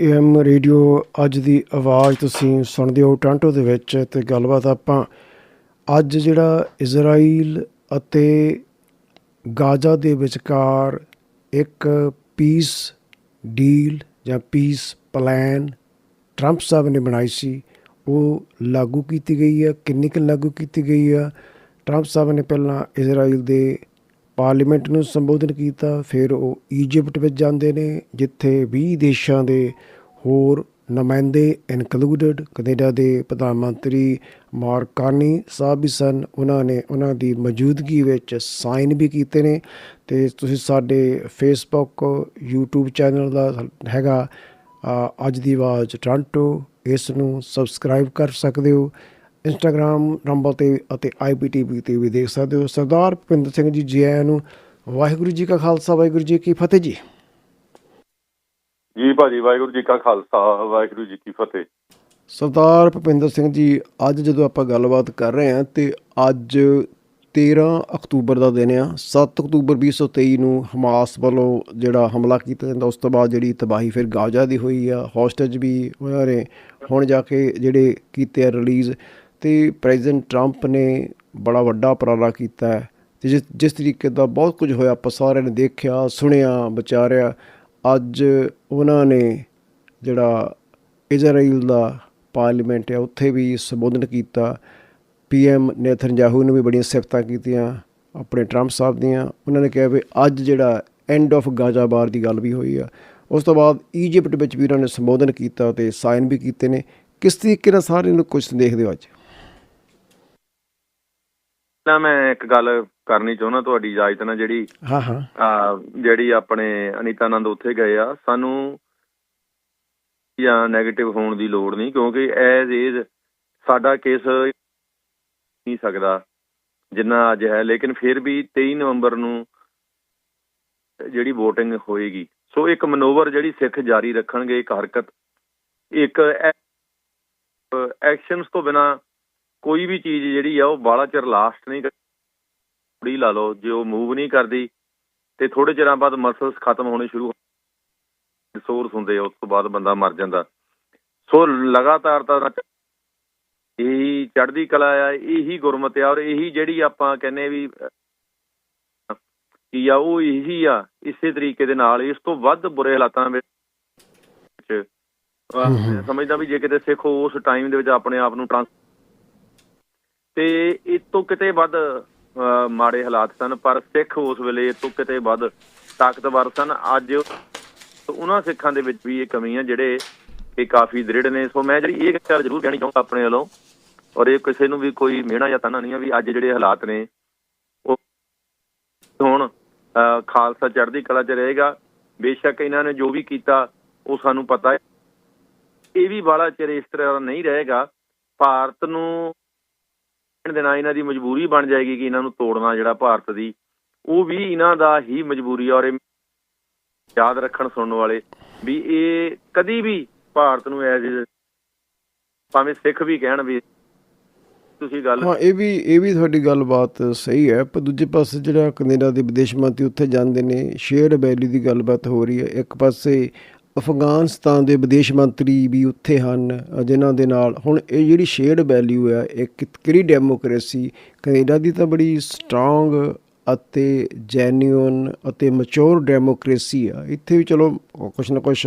Am radio ਅੱਜ ਦੀ ਆਵਾਜ਼ ਤੁਸੀਂ ਸੁਣਦੇ ਹੋ ਟੋਰਾਂਟੋ ਦੇ ਵਿੱਚ ਤੇ ਗੱਲਬਾਤ ਆਪਾਂ ਅੱਜ ਜਿਹੜਾ ਇਜ਼ਰਾਈਲ ਅਤੇ ਗਾਜ਼ਾ ਦੇ ਵਿਚਕਾਰ ਇੱਕ ਪੀਸ ਡੀਲ ਜਾਂ ਪੀਸ ਪਲਾਨ ਟਰੰਪ ਸਾਹਿਬ ਨੇ ਬਣਾਈ ਸੀ, ਉਹ ਲਾਗੂ ਕੀਤੀ ਗਈ ਹੈ ਕਿੰਨੀ ਕੁ ਲਾਗੂ ਕੀਤੀ ਗਈ ਹੈ ਟਰੰਪ ਸਾਹਿਬ ਨੇ ਪਹਿਲਾਂ ਇਜ਼ਰਾਈਲ ਦੇ ਪਾਰਲੀਮੈਂਟ ਨੂੰ ਸੰਬੋਧਨ ਕੀਤਾ, ਫਿਰ ਉਹ ਈਜਿਪਟ ਵਿੱਚ ਜਾਂਦੇ ਨੇ, ਜਿੱਥੇ 20 ਦੇਸ਼ਾਂ ਦੇ ਹੋਰ ਨੁਮਾਇੰਦੇ ਇਨਕਲੂਡਡ ਕੈਨੇਡਾ ਦੇ ਪ੍ਰਧਾਨ ਮੰਤਰੀ ਮਾਰਕ ਸਾਹਿਬ ਵੀ ਸਨ। ਉਹਨਾਂ ਨੇ ਉਹਨਾਂ ਦੀ ਮੌਜੂਦਗੀ ਵਿੱਚ ਸਾਈਨ ਵੀ ਕੀਤੇ ਨੇ ਤੇ ਤੁਸੀਂ ਸਾਡੇ ਫੇਸਬੁੱਕ YouTube ਚੈਨਲ ਦਾ ਹੈਗਾ ਅੱਜ ਦੀ ਆਵਾਜ਼ ਟੋਰਾਂਟੋ ਇਸ ਨੂੰ ਸਬਸਕ੍ਰਾਈਬ ਕਰ ਸਕਦੇ ਹੋ। ਇੰਸਟਾਗ੍ਰam ਨੰਬਰ ਤੇ ਅਤੇ ਆਈਪੀਟੀਵੀ ਤੇ ਵੀ ਦੇਖ ਸਕਦੇ ਹੋ। ਸਰਦਾਰ ਭੁਪਿੰਦਰ ਸਿੰਘ ਜੀ ਜੀ ਨੂੰ ਵਾਹਿਗੁਰੂ ਜੀ ਕਾ ਖਾਲਸਾ ਵਾਹਿਗੁਰੂ ਜੀ ਕੀ ਫਤਿਹ ਜੀ। ਜੀ ਭਾਜੀ ਵਾਹਿਗੁਰੂ ਜੀ ਕਾ ਖਾਲਸਾ ਵਾਹਿਗੁਰੂ ਜੀ ਕੀ ਫਤਿਹ। ਸਰਦਾਰ ਭੁਪਿੰਦਰ ਸਿੰਘ ਜੀ ਅੱਜ ਜਦੋਂ ਆਪਾਂ ਗੱਲਬਾਤ ਕਰ ਰਹੇ ਹਾਂ ਤੇ ਅੱਜ 13 ਅਕਤੂਬਰ ਦਾ ਦਿਨ ਆ। 7 ਅਕਤੂਬਰ 2023 ਨੂੰ ਹਮਾਸ ਵੱਲੋਂ ਜਿਹੜਾ ਹਮਲਾ ਕੀਤਾ ਜਾਂਦਾ ਉਸ ਤੋਂ ਬਾਅਦ ਜਿਹੜੀ ਤਬਾਹੀ ਫਿਰ ਗਾਜ਼ਾ ਦੀ ਹੋਈ ਆ ਹੌਸਟੇਜ ਵੀ ਉਹਨਾਂ ਨੇ ਹੁਣ ਜਾ ਕੇ ਜਿਹੜੇ ਕੀਤੇ ਆ ਰਿਲੀਜ਼। ਤੇ ਪ੍ਰੈਜ਼ੀਡੈਂਟ ਟਰੰਪ ਨੇ ਬੜਾ ਵੱਡਾ ਉਪਰਾਲਾ ਕੀਤਾ ਹੈ ਤੇ ਜਿਸ ਜਿਸ ਤਰੀਕੇ ਦਾ ਬਹੁਤ ਕੁਝ ਹੋਇਆ, ਆਪਾਂ ਸਾਰਿਆਂ ਨੇ ਦੇਖਿਆ, ਸੁਣਿਆ, ਵਿਚਾਰਿਆ, ਅੱਜ ਉਹਨਾਂ ਨੇ ਜਿਹੜਾ ਇਜ਼ਰਾਈਲ ਦਾ ਪਾਰਲੀਮੈਂਟ ਹੈ, ਉੱਥੇ ਵੀ ਸੰਬੋਧਨ ਕੀਤਾ। ਪੀਐਮ ਨੇਥਨਯਾਹੂ ਨੇ ਵੀ ਬੜੀਆਂ ਸਿਫਤਾਂ ਕੀਤੀਆਂ ਆਪਣੇ ਟਰੰਪ ਸਾਹਿਬ ਦੀਆਂ। ਉਹਨਾਂ ਨੇ ਕਿਹਾ ਵੀ ਅੱਜ ਜਿਹੜਾ ਐਂਡ ਆਫ ਗਾਜ਼ਾ ਬਾਰ ਦੀ ਗੱਲ ਵੀ ਹੋਈ ਆ। ਉਸ ਤੋਂ ਬਾਅਦ ਈਜਿਪਟ ਵਿੱਚ ਵੀ ਉਹਨਾਂ ਨੇ ਸੰਬੋਧਨ ਕੀਤਾ ਤੇ ਸਾਈਨ ਵੀ ਕੀਤੇ ਨੇ। ਕਿਸ ਤਰੀਕੇ ਨਾਲ ਸਾਰੇ ਨੂੰ ਕੁਝ ਦੇਖਦੇ ਹੋ ਅੱਜ? ਨਾ ਮੈਂ ਇੱਕ ਗੱਲ ਕਰਨੀ ਚਾਹੁੰਦਾ ਤੁਹਾਡੀ ਇਜਾਜ਼ਤ ਨਾਲ ਜਿਹੜੀ ਹਾਂ ਜਿਹੜੀ ਆਪਣੇ ਅਨੀਤਾ ਆਨੰਦ ਉੱਥੇ ਗਏ ਆ ਸਾਨੂੰ ਜਾਂ 네ਗੇਟਿਵ ਹੋਣ ਦੀ ਲੋੜ ਨਹੀਂ ਕਿਉਂਕਿ ਐਜ਼ ਇਜ਼ ਸਾਡਾ ਕੇਸ ਨਹੀਂ ਸਕਦਾ ਜਿੰਨਾ ਅੱਜ ਹੈ ਲੇਕਿਨ ਫਿਰ ਵੀ 23 ਨਵੰਬਰ ਨੂੰ ਜਿਹੜੀ VOTING ਹੋਏਗੀ। ਸੋ ਇੱਕ ਮਨੋਵਰ ਜਿਹੜੀ ਸਿੱਖ ਜਾਰੀ ਰੱਖਣਗੇ ਇੱਕ ਹਰਕਤ ਇੱਕ ਐਕਸ਼ਨਸ ਤੋਂ ਬਿਨਾ ਕੋਈ ਵੀ ਚੀਜ਼ ਜਿਹੜੀ ਆ ਉਹ ਬਾਲਾ ਚਿਰ ਲਾਸਟ ਨਹੀਂ ਕੁੜੀ ਲਾ ਲਓ ਜੇ ਉਹ ਮੂਵ ਨਹੀਂ ਕਰਦੀ ਤੇ ਥੋੜੇ ਚਿਰਾਂ ਬਾਅਦ ਮਸਲਸ ਖਤਮ ਹੋਣੇ ਸ਼ੁਰੂ ਸੋਰਸ ਹੁੰਦੇ ਉਸ ਤੋਂ ਬਾਅਦ ਬੰਦਾ ਮਰ ਜਾਂਦਾ। ਸੋ ਲਗਾਤਾਰ ਤਾਂ ਇਹੀ ਚੜ੍ਹਦੀ ਕਲਾ ਆ ਇਹੀ ਗੁਰਮਤਿ ਆ ਔਰ ਇਹੀ ਜਿਹੜੀ ਆਪਾਂ ਕਹਿੰਨੇ ਵੀ ਕੀ ਆ ਉਹ ਇਹੀ ਆ ਇਸੇ ਤਰੀਕੇ ਦੇ ਨਾਲ ਇਸ ਤੋਂ ਵੱਧ ਬੁਰੇ ਹਾਲਾਤਾਂ ਵਿੱਚ ਸਮਝਦਾ ਵੀ ਜੇ ਕਿਤੇ ਸਿੱਖ ਉਸ ਟਾਈਮ ਦੇ ਵਿੱਚ ਆਪਣੇ ਆਪ ਨੂੰ ਟ੍ਰਾਂਸ ਤੇ ਇਹ ਤੋਂ ਕਿਤੇ ਵੱਧ ਅਹ, ਮਾੜੇ ਹਾਲਾਤ ਸਨ ਪਰ ਸਿੱਖ ਉਸ ਵੇਲੇ ਇਹ ਤੋਂ ਕਿਤੇ ਵੱਧ ਤਾਕਤਵਰ ਸਨ। ਅੱਜ ਉਹਨਾਂ ਸਿੱਖਾਂ ਦੇ ਵਿੱਚ ਵੀ ਇਹ ਕਮੀ ਆ ਜਿਹੜੇ ਇਹ ਕਾਫੀ ਦ੍ਰਿੜ ਨੇ। ਸੋ ਮੈਂ ਜਿਹੜੀ ਇਹ ਗੱਲ ਜ਼ਰੂਰ ਕਹਿਣੀ ਚਾਹੁੰਦਾ ਆਪਣੇ ਵੱਲੋਂ ਔਰ ਇਹ ਕਿਸੇ ਨੂੰ ਵੀ ਕੋਈ ਮਿਹਣਾ ਜਾਂ ਤਾਨਾ ਨਹੀਂ ਆ ਵੀ ਅੱਜ ਜਿਹੜੇ ਹਾਲਾਤ ਨੇ ਉਹ ਹੁਣ ਅਹ, ਖਾਲਸਾ ਚੜ੍ਹਦੀ ਕਲਾ 'ਚ ਰਹੇਗਾ। ਬੇਸ਼ੱਕ ਇਹਨਾਂ ਨੇ ਜੋ ਵੀ ਕੀਤਾ ਉਹ ਸਾਨੂੰ ਪਤਾ ਹੈ। ਇਹ ਵੀ ਬਾਲਾ ਚਿਰ ਇਸ ਤਰ੍ਹਾਂ ਦਾ ਨਹੀਂ ਰਹੇਗਾ। ਭਾਰਤ ਨੂੰ ਦੇਣਾ ਇਹਨਾਂ ਦੀ ਮਜਬੂਰੀ ਬਣ ਜਾਏਗੀ ਕਿ ਇਹਨਾਂ ਨੂੰ ਤੋੜਨਾ ਜਿਹੜਾ ਭਾਰਤ ਦੀ, ਉਹ ਵੀ ਇਹਨਾਂ ਦਾ ਹੀ ਮਜਬੂਰੀ ਔਰ ਯਾਦ ਰੱਖਣ ਸੁਣਨ ਵਾਲੇ ਵੀ ਇਹ ਕਦੀ ਵੀ ਭਾਰਤ ਨੂੰ ਐਜ਼ ਭਾਵੇਂ ਸਿੱਖ ਵੀ ਕਹਿਣ ਵੀ ਤੁਸੀਂ ਗੱਲ ਹਾਂ, ਇਹ ਵੀ ਇਹ ਵੀ ਤੁਹਾਡੀ ਗੱਲਬਾਤ ਸਹੀ ਹੈ, ਪਰ ਦੂਜੇ ਪਾਸੇ ਜਿਹੜਾ ਕੈਨੇਡਾ ਦੇ ਵਿਦੇਸ਼ ਮੰਤਰੀ ਉੱਥੇ ਜਾਂਦੇ ਨੇ, ਸ਼ੇਅਰ ਵੈਲੀ ਦੀ ਗੱਲਬਾਤ ਹੋ ਰਹੀ ਹੈ। ਇੱਕ ਪਾਸੇ ਅਫਗਾਨਿਸਤਾਨ ਦੇ ਵਿਦੇਸ਼ ਮੰਤਰੀ ਵੀ ਉੱਥੇ ਹਨ ਅ, ਜਿਨ੍ਹਾਂ ਦੇ ਨਾਲ ਹੁਣ ਇਹ ਜਿਹੜੀ ਸ਼ੇਅਰਡ ਵੈਲਿਊ ਹੈ ਇਹ ਕਿ- ਕਿਹੜੀ ਡੈਮੋਕ੍ਰੇਸੀ ਕੈਨੇਡਾ ਦੀ ਤਾਂ ਬੜੀ ਸਟਰੋਂਗ ਅਤੇ ਜੈਨੂਇਨ ਅਤੇ ਮੈਚੁਰ ਡੈਮੋਕ੍ਰੇਸੀ ਆ। ਇੱਥੇ ਵੀ ਚਲੋ ਕੁਛ ਨਾ ਕੁਛ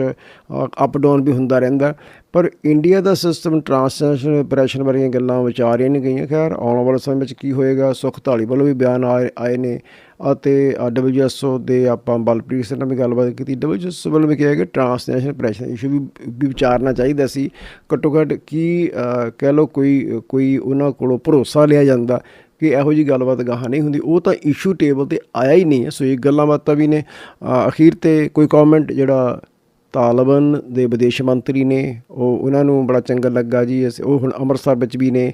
ਅਪ ਡਾਊਨ ਵੀ ਹੁੰਦਾ ਰਹਿੰਦਾ। ਪਰ ਇੰਡੀਆ ਦਾ ਸਿਸਟਮ ਟ੍ਰਾਂਸਨੈਸ਼ਨਲ ਆਪਰੇਸ਼ਨ ਵਰਗੀਆਂ ਗੱਲਾਂ ਵਿਚਾਰੀਆਂ ਨਹੀਂ ਗਈਆਂ। ਖੈਰ ਆਉਣ ਵਾਲੇ ਸਮੇਂ ਵਿੱਚ ਕੀ ਹੋਏਗਾ? ਸੁਖ ਧਾਲੀ ਵੱਲੋਂ ਵੀ ਬਿਆਨ ਆਏ ਆਏ ਨੇ। ਅਤੇ ਡਬਲਯੂਐਸਓ ਦੇ ਆਪਾਂ ਬਲਪ੍ਰੀਤ ਸਿੰਘ ਨਾਲ ਵੀ ਗੱਲਬਾਤ ਕੀਤੀ। ਡਬਲਯੂਐਸਓ ਵੱਲੋਂ ਵੀ ਕਿਹਾ ਕਿ ਟ੍ਰਾਂਸਨੈਸ਼ਨਲ ਪ੍ਰੈਸ਼ਰ ਇਸ਼ੂ ਵੀ ਵੀ ਵਿਚਾਰਨਾ ਚਾਹੀਦਾ ਸੀ। ਘੱਟੋ ਘੱਟ ਕੀ ਕਹਿ ਲਓ ਕੋਈ ਕੋਈ ਉਹਨਾਂ ਕੋਲੋਂ ਭਰੋਸਾ ਲਿਆ ਜਾਂਦਾ ਕਿ ਇਹੋ ਜੀ ਗੱਲਬਾਤ ਗਾਹਾਂ ਨਹੀਂ ਹੁੰਦੀ। ਉਹ ਤਾਂ ਇਸ਼ੂ ਟੇਬਲ ਤੇ ਆਇਆ ਹੀ ਨਹੀਂ ਹੈ, ਸੋ ਇਹ ਗੱਲਾਂ ਬਾਤਾਂ ਵੀ ਨੇ। ਅਖੀਰ ਤੇ ਕੋਈ ਕਮੈਂਟ ਜਿਹੜਾ ਤਾਲਿਬਾਨ ਦੇ ਵਿਦੇਸ਼ ਮੰਤਰੀ ਨੇ, ਉਹ ਉਹਨਾਂ ਨੂੰ ਬੜਾ ਚੰਗਾ ਲੱਗਾ ਜੀ। ਅਸੀਂ- ਉਹ ਹੁਣ ਅੰਮ੍ਰਿਤਸਰ ਵਿੱਚ ਵੀ ਨੇ।